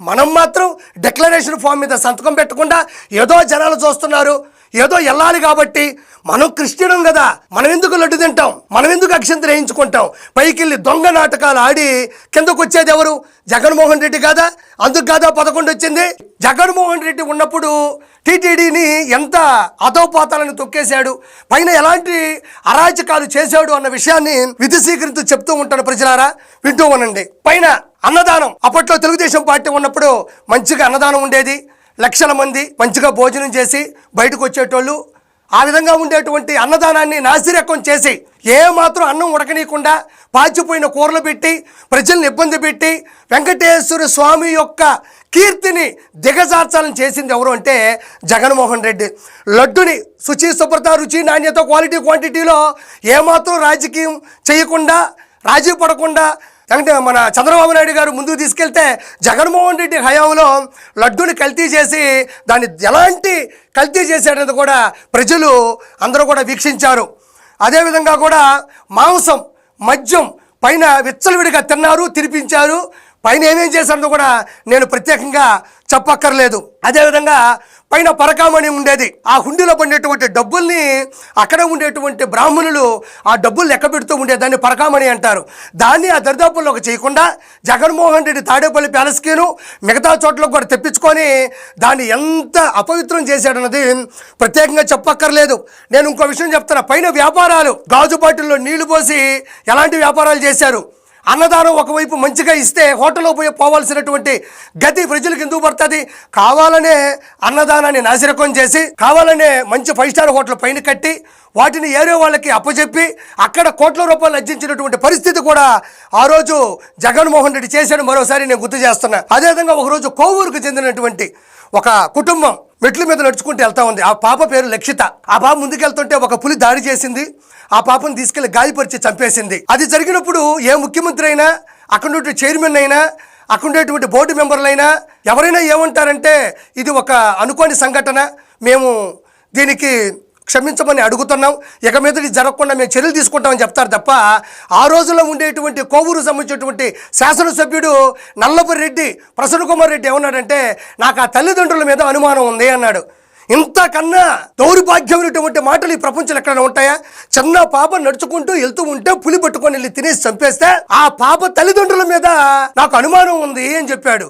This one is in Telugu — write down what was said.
మనం మాత్రం డిక్లరేషన్ ఫామ్ మీద సంతకం పెట్టకుండా ఏదో జనాలు చూస్తున్నారు ఏదో వెళ్ళాలి కాబట్టి మనం క్రిస్టియనం కదా మనం ఎందుకు లడ్డు తింటాం మనం ఎందుకు అక్షంతలు వేయించుకుంటాం పైకి వెళ్ళి దొంగ నాటకాలు ఆడి కిందకు వచ్చేది ఎవరు? జగన్మోహన్ రెడ్డి కాదా? అందుకు కాదా పదకొండు వచ్చింది? జగన్మోహన్ రెడ్డి ఉన్నప్పుడు టీటీడీని ఎంత అధోపాతాలను తొక్కేశాడు పైన ఎలాంటి అరాచకాలు చేశాడు అన్న విషయాన్ని విధిశీకరిస్తూ చెప్తూ ఉంటాను ప్రజలారా వింటూ ఉనండి పైన అన్నదానం. అప్పట్లో తెలుగుదేశం పార్టీ ఉన్నప్పుడు మంచిగా అన్నదానం ఉండేది. లక్షల మంది మంచిగా భోజనం చేసి బయటకు వచ్చేటోళ్ళు ఆ విధంగా ఉండేటువంటి అన్నదానాన్ని నాసిరకం చేసి ఏ మాత్రం అన్నం ఉడకనీయకుండా పాచిపోయిన కూరలు పెట్టి ప్రజల్ని ఇబ్బంది పెట్టి వెంకటేశ్వర స్వామి యొక్క కీర్తిని దిగజార్చాలని చేసింది ఎవరు అంటే జగన్మోహన్ రెడ్డి. లడ్డుని శుచి శుభ్రత రుచి నాణ్యత క్వాలిటీ క్వాంటిటీలో ఏమాత్రం రాజకీయం చేయకుండా రాజీ పడకుండా అంటే మన చంద్రబాబు నాయుడు గారు ముందుకు తీసుకెళ్తే జగన్మోహన్ రెడ్డి హయాంలో లడ్డూని కల్తీ చేసి దాన్ని ఎలాంటి కల్తీ చేశాడన్నది కూడా ప్రజలు అందరూ కూడా వీక్షించారు. అదేవిధంగా కూడా మాంసం మద్యం పైన విచ్చలవిడిగా తిన్నారు తినిపించారు. పైన ఏమేం చేశారో కూడా నేను ప్రత్యేకంగా చెప్పక్కర్లేదు. అదేవిధంగా పైన పరకామణి ఉండేది. ఆ హుండీలో పడినటువంటి డబ్బుల్ని అక్కడ ఉండేటువంటి బ్రాహ్మణులు ఆ డబ్బులు లెక్క పెడుతూ ఉండే దాన్ని పరకామణి అంటారు. దాన్ని ఆ దరిదాపుల్లోకి చేయకుండా జగన్మోహన్ రెడ్డి తాడేపల్లి ప్యాలెస్కిను మిగతా చోట్లకు కూడా తెప్పించుకొని దాన్ని ఎంత అపవిత్రం చేశాడన్నది ప్రత్యేకంగా చెప్పక్కర్లేదు. నేను ఇంకో విషయం చెప్తాను పైన వ్యాపారాలు గాజు బాటిల్లో నీళ్ళు పోసి ఎలాంటి వ్యాపారాలు చేశారు? అన్నదానం ఒకవైపు మంచిగా ఇస్తే హోటల్లో పోయి పోవాల్సినటువంటి గతి ప్రజలకు ఎందుకు పడుతుంది. కావాలనే అన్నదానాన్ని నాసిరకం చేసి కావాలనే మంచి ఫైవ్ స్టార్ హోటల్ పైన కట్టి వాటిని ఏరే వాళ్ళకి అప్పచెప్పి అక్కడ కోట్ల రూపాయలు అర్జించినటువంటి పరిస్థితి కూడా ఆ రోజు జగన్మోహన్ రెడ్డి చేశాడు మరోసారి నేను గుర్తు చేస్తున్నా. అదేవిధంగా ఒకరోజు కోవూరుకు చెందినటువంటి ఒక కుటుంబం మెట్ల మీద నడుచుకుంటూ వెళ్తా ఉంది. ఆ పాప పేరు లక్షిత. ఆ పాప ముందుకెళ్తుంటే ఒక పులి దాడి చేసింది. ఆ పాపను తీసుకెళ్ళి గాయపరిచి చంపేసింది. అది జరిగినప్పుడు ఏ ముఖ్యమంత్రి అయినా అక్కడ చైర్మన్ అయినా అక్కడ ఉండేటువంటి బోర్డు మెంబర్లైనా ఎవరైనా ఏమంటారంటే ఇది ఒక అనుకోని సంఘటన. మేము దీనికి క్షమించమని అడుగుతున్నాం. ఇక మీద జరగకుండా మేము చర్యలు తీసుకుంటామని చెప్తారు తప్ప ఆ రోజుల్లో ఉండేటువంటి కోవూరు సంబంధించినటువంటి శాసనసభ్యుడు నల్లపురి రెడ్డి ప్రసన్న కుమార్ రెడ్డి ఏమన్నాడంటే నాకు ఆ తల్లిదండ్రుల మీద అనుమానం ఉంది అన్నాడు. ఇంతకన్నా దౌర్భాగ్యమైనటువంటి మాటలు ఈ ప్రపంచంలో ఎక్కడైనా ఉంటాయా? చిన్న పాప నడుచుకుంటూ వెళ్తూ ఉంటే పులి పట్టుకొని వెళ్ళి తినేసి చంపేస్తే ఆ పాప తల్లిదండ్రుల మీద నాకు అనుమానం ఉంది అని చెప్పాడు.